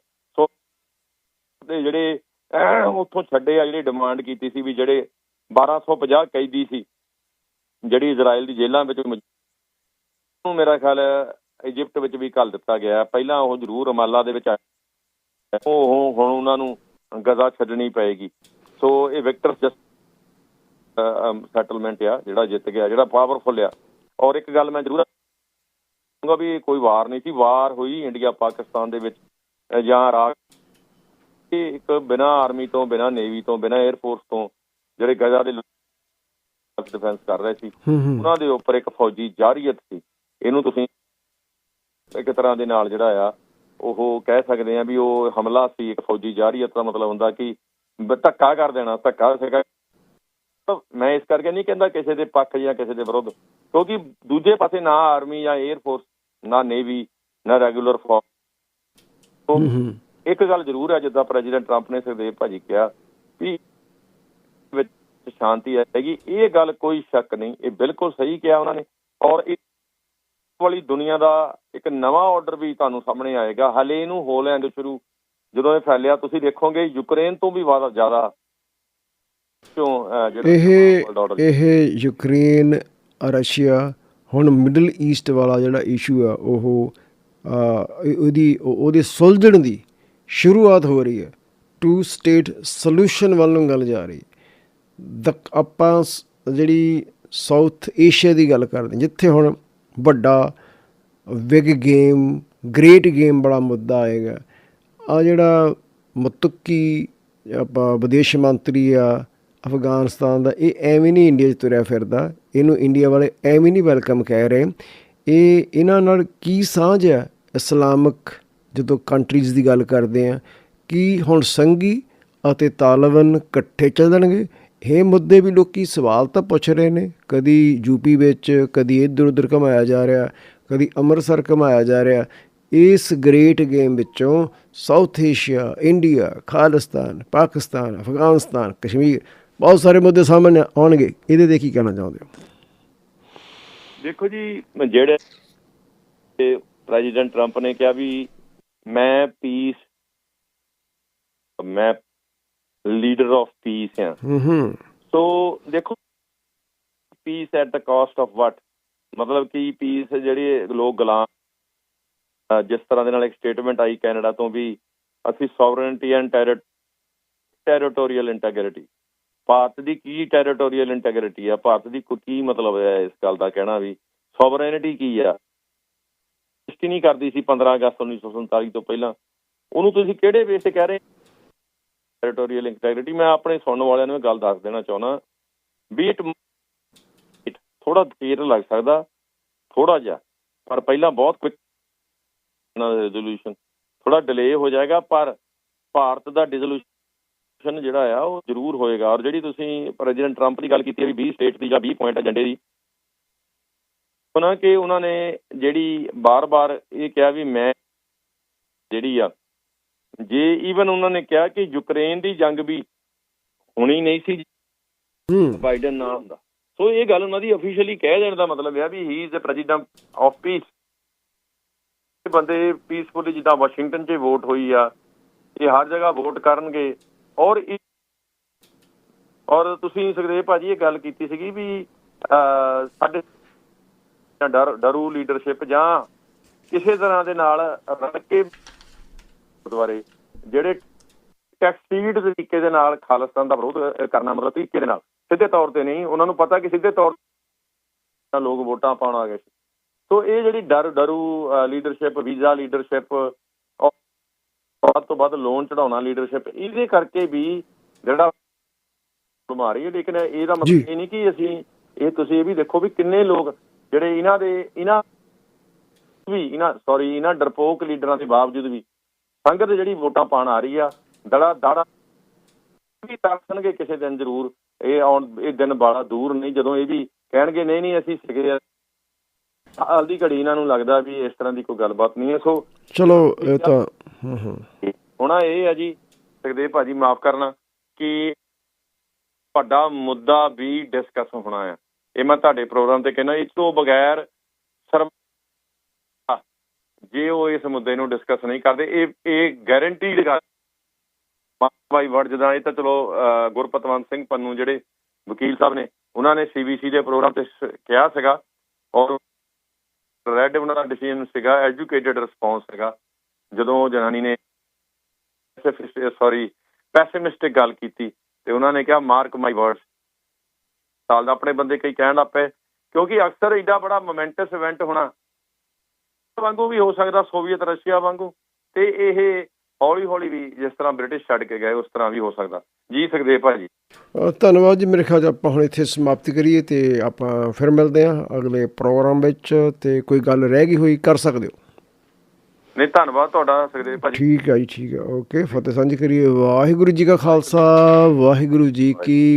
ਸੋ ਜਿਹੜੇ ਉੱਥੋਂ ਛੱਡੇ ਆ, ਜਿਹੜੀ ਡਿਮਾਂਡ ਕੀਤੀ ਸੀ ਵੀ ਜਿਹੜੇ 1250 ਕੈਦੀ ਸੀ, ਜਿਹੜੀ ਇਜ਼ਰਾਈਲ ਦੀ ਜੇਲ੍ਹਾਂ ਵਿੱਚ ਨੂੰ ਮੇਰਾ ਖਿਆਲ ਹੈ ਵਿੱਚ ਵੀ ਘੱਲ ਦਿੱਤਾ ਗਿਆ ਪਹਿਲਾਂ ਉਹ ਜ਼ਰੂਰ ਰਮਾਲਾ ਦੇ ਵਿੱਚ ਉਹ ਹੁਣ ਉਹਨਾਂ ਨੂੰ ਗਜ਼ਾ ਛੱਡਣੀ ਪਏਗੀ। ਸੋ ਇਹ ਵਿਕਟਰ ਜਸਟ ਸੈਟਲਮੈਂਟ ਆ, ਜਿਹੜਾ ਜਿੱਤ ਗਿਆ, ਜਿਹੜਾ ਪਾਵਰਫੁਲ ਆ। ਔਰ ਇੱਕ ਗੱਲ ਮੈਂ ਜ਼ਰੂਰ ਕਹੂੰਗਾ ਵੀ ਕੋਈ ਵਾਰ ਨਹੀਂ ਸੀ। ਵਾਰ ਹੋਈ ਇੰਡੀਆ ਪਾਕਿਸਤਾਨ ਦੇ ਵਿੱਚ, ਜਾਂ ਇਰਾਕ ਇਹ ਇੱਕ ਬਿਨਾ ਆਰਮੀ ਤੋਂ ਬਿਨਾ ਨੇਵੀ ਤੋਂ ਬਿਨਾ 에ਅਰ ਫੋਰਸ ਤੋਂ ਜਿਹੜੇ ਗਜ਼ਾ ਦੇ ਡਿਫੈਂਸ ਕਰ ਰਹੇ ਸੀ ਉਹਨਾਂ ਦੇ ਉੱਪਰ ਇੱਕ ਫੌਜੀ ਜਾਰੀਅਤ ਸੀ। ਇਹਨੂੰ ਤੁਸੀਂ ਇੱਕ ਤਰ੍ਹਾਂ ਦੇ ਨਾਲ ਜਿਹੜਾ ਆ ਉਹ ਕਹਿ ਸਕਦੇ ਆ ਵੀ ਉਹ ਹਮਲਾ ਸੀ ਇੱਕ ਫੌਜੀ ਜਾਰੀਅਤ ਦਾ ਮਤਲਬ ਹੁੰਦਾ ਕਿ ਧੱਕਾ ਕਰ ਦੇਣਾ ਧੱਕਾ ਸੀਗਾ ਮੈਂ ਇਸ ਕਰਕੇ ਨਹੀਂ ਕਹਿੰਦਾ ਕਿਸੇ ਦੇ ਪੱਖ ਜਾਂ ਕਿਸੇ ਦੇ ਵਿਰੁੱਧ ਕਿਉਂਕਿ ਦੂਜੇ ਪਾਸੇ ਨਾ ਆਰਮੀ ਜਾਂ 에ਅਰ ਫੋਰਸ ਨਾ ਨੇਵੀ ਨਾ ਰੈਗੂਲਰ ਫੋਰਸ ਹੂੰ ਹੂੰ। ਇੱਕ ਗੱਲ ਜ਼ਰੂਰ ਹੈ ਜਿੱਦਾਂ ਪ੍ਰੈਜ਼ੀਡੈਂਟ ਟਰੰਪ ਨੇ ਸੁਖਦੇਵ ਭਾਜੀ ਕਿਹਾ ਵੀ ਵਿੱਚ ਸ਼ਾਂਤੀ ਆਏਗੀ ਇਹ ਗੱਲ ਕੋਈ ਸ਼ੱਕ ਨਹੀਂ ਇਹ ਬਿਲਕੁਲ ਸਹੀ ਕਿਹਾ ਉਹਨਾਂ ਨੇ ਔਰ ਇਸ ਵਾਲੀ ਦੁਨੀਆ ਦਾ ਇੱਕ ਨਵਾਂ ਆਰਡਰ ਵੀ ਤੁਹਾਨੂੰ ਸਾਹਮਣੇ ਆਏਗਾ। ਹਲੇ ਇਹਨੂੰ ਹੋ ਲੈਣ ਦਿਓ ਸ਼ੁਰੂ ਜਦੋਂ ਇਹ ਫੈਲਿਆ ਤੁਸੀਂ ਦੇਖੋਗੇ ਯੂਕਰੇਨ ਤੋਂ ਵੀ ਜ਼ਿਆਦਾ ਇਹ ਇਹ ਯੂਕਰੇਨ ਰਸ਼ੀਆ ਹੁਣ ਮਿਡਲ ਈਸਟ ਵਾਲਾ ਜਿਹੜਾ ਇਸ਼ੂ ਆ ਉਹ ਇਹ- ਉਹਦੀ ਉਹ- ਉਹਦੇ ਸੁਲਝਣ ਦੀ ਸ਼ੁਰੂਆਤ ਹੋ ਰਹੀ ਹੈ। ਟੂ ਸਟੇਟ ਸੋਲੂਸ਼ਨ ਵੱਲ ਨੂੰ ਗੱਲ ਜਾ ਰਹੀ। ਹੈ ਆਪਾਂ ਸ- ਜਿਹੜੀ ਸਾਊਥ ਏਸ਼ੀਆ ਦੀ ਗੱਲ ਕਰਦੇ ਜਿੱਥੇ ਹੁਣ ਵੱਡਾ ਵਿਗ ਗੇਮ ਗ੍ਰੇਟ ਗੇਮ ਬੜਾ ਮੁੱਦਾ ਆਏਗਾ। ਆ ਜਿਹੜਾ ਮਤੁੱਕੀ ਆਪਾਂ ਵਿਦੇਸ਼ ਮੰਤਰੀ ਆ, ਅਫਗਾਨਿਸਤਾਨ ਦਾ, ਇਹ ਐਵੇਂ ਨਹੀਂ ਇੰਡੀਆ 'ਚ ਤੁਰਿਆ ਫਿਰਦਾ। ਇਹਨੂੰ ਇੰਡੀਆ ਵਾਲੇ ਐਵੇਂ ਨਹੀਂ ਵੈਲਕਮ ਕਹਿ ਰਹੇ। ਇਹ, ਇਹਨਾਂ ਨਾਲ ਕੀ ਸਾਂਝ ਹੈ? ਇਸਲਾਮਿਕ ਜਦੋਂ ਕੰਟਰੀਜ਼ ਦੀ ਗੱਲ ਕਰਦੇ ਆ ਕੀ ਹੁਣ ਸੰਗੀ ਅਤੇ ਤਾਲਵਨ ਇਕੱਠੇ ਚੱਲਣਗੇ? ਇਹ ਮੁੱਦੇ ਵੀ ਲੋਕੀ ਸਵਾਲ ਤਾਂ ਪੁੱਛ ਰਹੇ ਨੇ। ਕਦੀ ਯੂਪੀ ਵਿੱਚ, ਕਦੀ ਇੱਧਰ ਉੱਧਰ ਘਮਾਇਆ ਜਾ ਰਿਹਾ, ਕਦੀ ਅੰਮ੍ਰਿਤਸਰ ਘਮਾਇਆ ਜਾ ਰਿਹਾ। ਇਸ ਗ੍ਰੇਟ ਗੇਮ ਵਿੱਚੋਂ south Asia India Khalistan Pakistan Afghanistan Kashmir ਬਹੁਤ ਸਾਰੇ ਮੁੱਦੇ ਸਾਹਮਣੇ ਆਉਣਗੇ। ਇਹਦੇ 'ਤੇ ਕੀ ਕਹਿਣਾ ਚਾਹੁੰਦੇ ਹੋ? ਦੇਖੋ ਜੀ, ਜਿਹੜੇ ਪ੍ਰੈਜ਼ੀਡੈਂਟ ਟਰੰਪ ਨੇ ਕਿਹਾ ਵੀ ਮੈਂ ਪੀਸ ਮੈਂ ਲੀਡਰ ਆਫ ਪੀਸ ਹਾਂ। ਹੂੰ ਹੂੰ ਸੋ ਦੇਖੋ peace at the cost of what ਮਤਲਬ ਕਿ ਪੀਸ ਜਿਹੜੀ ਲੋਕ ਗੁਲਾਮ ਜਿਸ ਤਰ੍ਹਾਂ ਦੇ ਨਾਲ ਇੱਕ ਸਟੇਟਮੈਂਟ ਆਈ ਕੈਨੇਡਾ ਤੋਂ ਵੀ ਅਸੀਂ sovereignty and territorial integrity Bharat ਦੀ ਕੀ ਟੈਰੀਟੋਰੀਅਲ ਇੰਟੈਗ੍ਰਿਟੀ ਆ? ਭਾਰਤ ਦੀ ਕੋ- ਕੀ ਮਤਲਬ ਹੈ ਇਸ ਗੱਲ ਦਾ ਕਹਿਣਾ ਵੀ ਸੋਵਰਨਿਟੀ ਕੀ ਆ? ਸೃಷ್ಟಿ ਨਹੀਂ ਕਰਦੀ ਸੀ 15 ਅਗਸਤ 1947 ਤੋਂ ਪਹਿਲਾਂ। ਉਹਨੂੰ ਤੁਸੀਂ ਕਿਹੜੇ ਬੇਸ ਤੇ ਕਹਿ ਰਹੇ ਟੈਰੀਟੋਰੀਅਲ ਇੰਟੈਗ੍ਰਿਟੀ ਮੈਂ ਆਪਣੇ ਸੁਣਨ ਵਾਲਿਆਂ ਨੂੰ ਇਹ ਗੱਲ ਦੱਸ ਦੇਣਾ ਚਾਹੁੰਦਾ ਵੀ ਇਟ ਥੋੜਾ ਦੇਰ ਲੱਗ ਸਕਦਾ ਥੋੜਾ ਜਿਹਾ, ਪਰ ਪਹਿਲਾਂ ਬਹੁਤ ਕੁਇਕ ਰੈਜ਼ੋਲੂਸ਼ਨ ਥੋੜਾ ਡਿਲੇ ਹੋ ਜਾਏਗਾ, ਪਰ ਭਾਰਤ ਦਾ ਡਿਸੋਲੂਸ਼ਨ ਜਿਹੜਾ ਆ, ਉਹ ਜ਼ਰੂਰ ਹੋਏਗਾ। ਔਰ ਜਿਹੜੀ ਤੁਸੀਂ ਪ੍ਰੈਜ਼ੀਡੈਂਟ ਟਰੰਪ ਦੀ ਗੱਲ ਕੀਤੀ ਹੈ ਵੀ 20 ਸਟੇਟ ਦੀ ਜਾਂ 20 ਪੁਆਇੰਟ ਏਜੰਡੇ ਦੀ ਉਹਨਾਂ ਕਿ ਉਹਨਾਂ ਨੇ ਜਿਹੜੀ ਬਾਰ-ਬਾਰ ਇਹ ਕਿਹਾ ਵੀ ਮੈਂ ਜਿਹੜੀ ਆ ਜੇ ਈਵਨ ਉਹਨਾਂ ਨੇ ਕਿਹਾ ਕਿ ਯੂਕਰੇਨ ਦੀ ਜੰਗ ਵੀ ਹੋਣੀ ਨਹੀਂ ਸੀ ਬਾਈਡਨ ਨਾ ਹੁੰਦਾ। ਸੋ ਇਹ ਗੱਲ ਉਹਨਾਂ ਦੀ ਅਫੀਸ਼ੀਅਲੀ ਕਹਿ ਦੇਣ ਦਾ ਮਤਲਬ ਹੈ ਵੀ he is a president of peace ਇਹ ਬੰਦੇ ਪੀਸਫੁਲੀ ਜਿੱਦਾਂ ਵਾਸ਼ਿੰਗਟਨ 'ਚ ਵੋਟ ਹੋਈ ਆ ਇਹ ਹਰ ਜਗ੍ਹਾ ਵੋਟ ਕਰਨਗੇ। ਔਰ ਔਰ ਤੁਸੀਂ ਸੁਖਦੇਵ ਭਾਜੀ ਇਹ ਗੱਲ ਕੀਤੀ ਸੀਗੀ ਵੀ ਸਾਡੇ ਡਰ ਡਰੂ ਲੀਡਰਸ਼ਿਪ ਜਾਂ ਕਿਸੇ ਤਰ੍ਹਾਂ ਦੇ ਨਾਲ ਰਲ ਕੇ ਗੁਰਦੁਆਰੇ ਜਿਹੜੇ ਟੈਕਸੀਡ ਤਰੀਕੇ ਦੇ ਨਾਲ ਖਾਲਿਸਤਾਨ ਦਾ ਵਿਰੋਧ ਕਰਨਾ ਮਤਲਬ ਤਰੀਕੇ ਦੇ ਨਾਲ ਸਿੱਧੇ ਤੌਰ ਤੇ ਨਹੀਂ ਉਹਨਾਂ ਨੂੰ ਪਤਾ ਕਿ ਸਿੱਧੇ ਤੌਰ ਤੇ ਲੋਕ ਵੋਟਾਂ ਪਾਉਣ ਆ ਗਏ ਸੀ ਇਹ ਜਿਹੜੀ ਡਰ ਡਰੂ ਲੀਡਰਸ਼ਿਪ ਵੀਜ਼ਾ ਲੀਡਰਸ਼ਿਪ ਵੱਧ ਤੋਂ ਵੱਧ ਲੋਨ ਚੜਾਉਣਾ ਲੀਡਰਸ਼ਿਪ ਇਹਦੇ ਕਰਕੇ ਵੀ ਜਿਹੜਾ ਬਿਮਾਰੀ ਹੈ ਲੇਕਿਨ ਇਹਦਾ ਜੀ। ਮਤਲਬ ਇਹ ਨਹੀਂ ਕਿ ਅਸੀਂ ਇਹ ਤੁਸੀਂ ਇਹ ਵੀ ਦੇਖੋ ਵੀ ਕਿੰਨੇ ਲੋਕ ਜਿਹੜੇ ਇਹਨਾਂ ਦੇ ਇਹਨਾਂ ਵੀ ਇਹਨਾਂ ਸੌਰੀ ਇਹਨਾਂ ਡਰਪੋਕ ਲੀਡਰਾਂ ਦੇ ਬਾਵਜੂਦ ਵੀ ਸੰਗਤ ਜਿਹੜੀ ਵੋਟਾਂ ਪਾਣ ਆ ਰਹੀ ਆ ਦੜਾ ਦਾੜਾ ਵੀ ਤਰਸਣਗੇ ਕਿਸੇ ਦਿਨ ਜ਼ਰੂਰ। ਇਹ ਆਉਣ ਇਹ ਦਿਨ ਬਾਲਾ ਦੂਰ ਨਹੀਂ ਜਦੋਂ ਇਹ ਵੀ ਕਹਿਣਗੇ ਨਹੀਂ ਨਹੀਂ ਅਸੀਂ ਸਿਗੇ ਹਾਲ ਦੀ ਘੜੀ ਇਹਨਾਂ ਨੂੰ ਲੱਗਦਾ ਵੀ ਇਸ ਤਰ੍ਹਾਂ ਦੀ ਕੋਈ ਗੱਲਬਾਤ ਨਹੀਂ ਹੈ। ਸੋ ਚਲੋ ਇਹ ਤਾਂ ਹੂੰ ਹੂੰ। ਹੁਣ ਇਹ ਆ ਜੀ ਸੁਖਦੇਵ ਭਾਜੀ ਮਾਫ ਕਰਨਾ ਕਿ ਵੱਡਾ ਮੁੱਦਾ ਵੀ ਡਿਸਕਸ ਹੋਣਾ ਹੈ ਇਹ ਮੈਂ ਤੁਹਾਡੇ ਪ੍ਰੋਗਰਾਮ ਤੇ ਕਹਿੰਦਾ, ਇਸ ਤੋਂ ਬਗੈਰ ਸਰਵ ਜੇ ਉਹ ਇਸ ਮੁੱਦੇ ਨੂੰ ਡਿਸਕਸ ਨਹੀਂ ਕਰਦੇ, ਇਹ ਇਹ ਗਾਰੰਟੀਡ ਗੱਲ ਬਾਈ ਵਰਡ ਜਦਾਂ, ਇਹ ਤਾਂ ਚਲੋ ਗੁਰਪਤਵੰਤ ਸਿੰਘ ਪੰਨੂ ਜਿਹੜੇ ਵਕੀਲ ਸਾਹਿਬ ਨੇ, ਉਹਨਾਂ ਨੇ ਸੀਬੀਸੀ ਦੇ ਪ੍ਰੋਗਰਾਮ ਤੇ ਕਿਹਾ ਸੀਗਾ ਔਰ ਰੈਡ ਉਹਨਾਂ ਦਾ ਡਿਸੀਜਨ ਸੀਗਾ ਐਜੂਕੇਟਿਡ ਰਿਸਪੌਂਸ ਸੀਗਾ। ਜਦੋਂ ਜਨਾਨੀ ਨੇ ਸੌਰੀ ਪੈਸਿਮਿਸਟਿਕ ਗੱਲ ਕੀਤੀ, ਤੇ ਉਹਨਾਂ ਨੇ ਕਿਹਾ ਮਾਰਕ ਮਾਈ ਵਰਡਸ ਸਾਲ ਦਾ ਆਪਣੇ ਬੰਦੇ ਕਈ ਕਹਿਣ ਲੱਗ ਪਏ ਕਿਉਂਕਿ ਅਕਸਰ ਏਡਾ ਬੜਾ ਮੋਮੈਂਟਸ ਇਵੈਂਟ ਹੋਣਾ ਵਾਂਗੂ ਵੀ ਹੋ ਸਕਦਾ ਸੋਵੀਅਤ ਰਸ਼ੀਆ ਵਾਂਗੂ ਤੇ ਇਹ ਹੌਲੀ ਹੌਲੀ ਵੀ ਜਿਸ ਤਰ੍ਹਾਂ ਬ੍ਰਿਟਿਸ਼ ਛੱਡ ਕੇ ਗਏ ਉਸ ਤਰ੍ਹਾਂ ਵੀ ਹੋ ਸਕਦਾ। ਜੀ ਸੁਖਦੇਵ ਭਾਜੀ। ਧੰਨਵਾਦ ਜੀ ਮੇਰੇ ਖਿਆਲ ਆਪਾਂ ਹੁਣ ਇੱਥੇ ਸਮਾਪਤੀ ਕਰੀਏ ਤੇ ਆਪਾਂ ਫਿਰ ਮਿਲਦੇ ਹਾਂ ਅਗਲੇ ਪ੍ਰੋਗਰਾਮ ਵਿੱਚ ਤੇ ਕੋਈ ਗੱਲ ਰਹਿ ਗਈ ਹੋਈ ਕਰ ਸਕਦੇ ਹੋ। ਨਹੀਂ ਧੰਨਵਾਦ ਤੁਹਾਡਾ ਸੁਖਦੇਵ ਭਾਜੀ। ਠੀਕ ਹੈ ਜੀ ਠੀਕ ਹੈ ਓਕੇ ਫਤਿਹ ਸਾਂਝੀ ਕਰੀਏ। ਵਾਹਿਗੁਰੂ ਜੀ ਕਾ ਖਾਲਸਾ ਵਾਹਿਗੁਰੂ ਜੀ ਕੀ